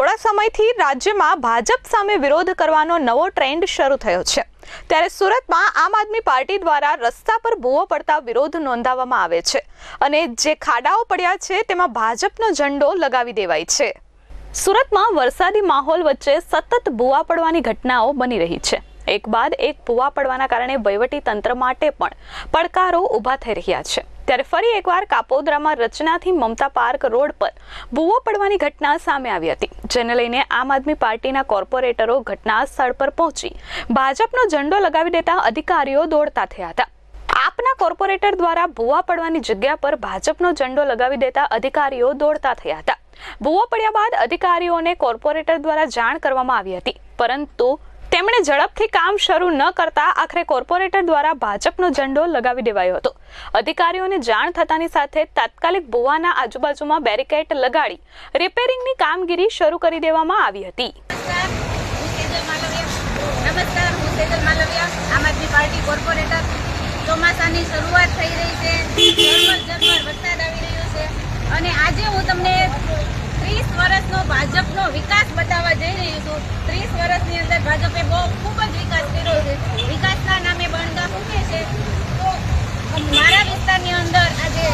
થોડા સમયથી રાજ્યમાં ભાજપ સામે વિરોધ કરવાનો નવો ટ્રેન્ડ શરૂ થયો છે. ત્યારે સુરતમાં આમ આદમી પાર્ટી દ્વારા રસ્તા પર ભૂવો પડતા વિરોધ નોંધાવવામાં આવે છે અને જે ખાડાઓ પડ્યા છે તેમાં ભાજપનો ઝંડો લગાવી દેવાય છે. સુરતમાં વરસાદી માહોલ વચ્ચે સતત ભૂવા પડવાની ઘટનાઓ બની રહી છે. એક બાદ એક ભૂવા પડવાના કારણે વહીવટી તંત્ર માટે પણ પડકારો ઊભા થઈ રહ્યા છે. ત્યારે ફરી એકવાર કાપોદ્રામાં રચનાથી મમતા પાર્ક રોડ પર ભૂવો પડવાની ઘટના સામે આવી હતી, જેને લઈને આમ આદમી પાર્ટીના કોર્પોરેટરો ઘટના સ્થળ પર પહોંચી ભાજપનો ઝંડો લગાવી દેતા અધિકારીઓ દોડતા થયા હતા. આપના કોર્પોરેટર દ્વારા ભૂવા પડવાની જગ્યા પર ભાજપનો ઝંડો લગાવી દેતા અધિકારીઓ દોડતા થયા હતા. ભૂવો પડ્યા બાદ અધિકારીઓને કોર્પોરેટર દ્વારા જાણ કરવામાં આવી હતી, પરંતુ તેમણે ઝડપથી કામ શરૂ ન કરતા આખરે કોર્પોરેટર દ્વારા ભાજપનો ઝંડો લગાવી દેવાયો હતો. અધિકારીઓને જાણ થતાની સાથે તાત્કાલિક ભુવાના આજુબાજુમાં બેરિકેડ લગાડી રિપેરિંગની કામગીરી શરૂ કરી દેવામાં આવી હતી. નમસ્કાર, હું સેજલ માલવિયા, આમ પાર્ટી કોર્પોરેટર. ચોમાસાની શરૂઆત થઈ રહી છે. ઝરમર રહ્યો છે. અને આજે હું તમને ત્રીસ વર્ષનો ભાજપનો વિકાસ બતાવવા જઈ રહ્યું છું. ત્રીસ વર્ષની અંદર ભાજપે બહુ ખૂબ જ વિકાસ કર્યો છે. વિકાસના નામે બણગા મૂકે છે. તો મારા વિસ્તારની અંદર આજે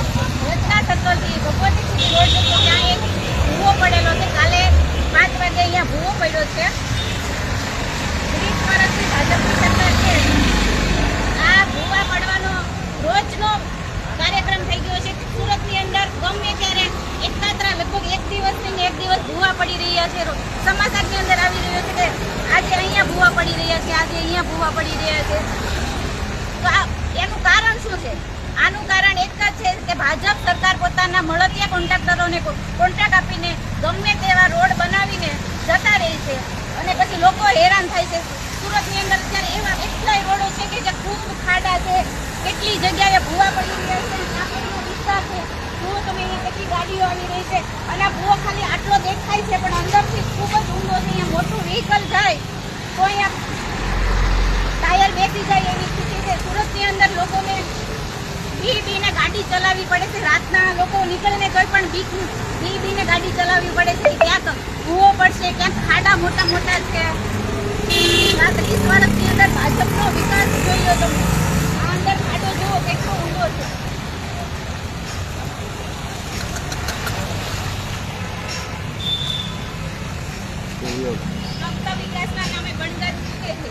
રચના સર્કલથી ભગવતી રોડ છે ત્યાં એક ભૂવો પડેલો છે. કાલે પાંચ વાગે અહીંયા ભૂવો પડ્યો છે ત્રીસ વર્ષથી ભાજપની સરકાર છે આ ભૂવા પડવાનો રોજનો કાર્યક્રમ થઈ ગયો છે સુરતની અંદર ગમે ત્યારે એકત્ર લગભગ એક દિવસની ને એક દિવસ ભૂવા પડી રહ્યા છે રો- સમાચારની અંદર આવી રહ્યો છે કે આજે અહીંયા ભૂવા પડી રહ્યા છે. આજે અહીંયા ભૂવા પડી રહ્યા છે. એનું કારણ શું છે? આનું કારણ એક જ છે કે ભાજપ સરકાર પોતાના મળતિયા કોન્ટ્રાક્ટરોને કોન્ટ્રાક્ટ આપીને ગમે તેવા રોડ બનાવીને જતા રહે છે અને પછી લોકો હેરાન થાય છે. સુરતની અંદર અત્યારે એવા એટલાય રોડો છે કે જે ખૂબ ખાડા છે. કેટલી જગ્યાએ ભૂવા પડી રહ્યા છે. વિસ્તાર છે. જુઓ તમે અહીંયા કેટલી ગાડીઓ આવી રહી છે. અને આ ભૂવો ખાલી આટલો દેખાય છે પણ અંદરથી ખૂબ જ ઊંડો છે અહીંયા મોટું વ્હીકલ જાય તો અહીંયા ટાયર બેસી જાય એવી સ્થિતિ છે. સુરતની અંદર લોકોને બી બીને ગાડી ચલાવવી પડે છે. રાતના લોકો નીકળીને કોઈ પણ બીક બી બીને ગાડી ચલાવવી પડે છે. ક્યાંક ભૂવો પડશે, ક્યાંક ખાડા મોટા મોટા છે આ ત્રીસ વર્ષની અંદર ભાજપનો વિકાસ જોયો તમે આ અંદર ખાડો જુઓ કેટલો ઊંડો છે ફક્ત વિકાસના નામે બણગા ચૂકે છે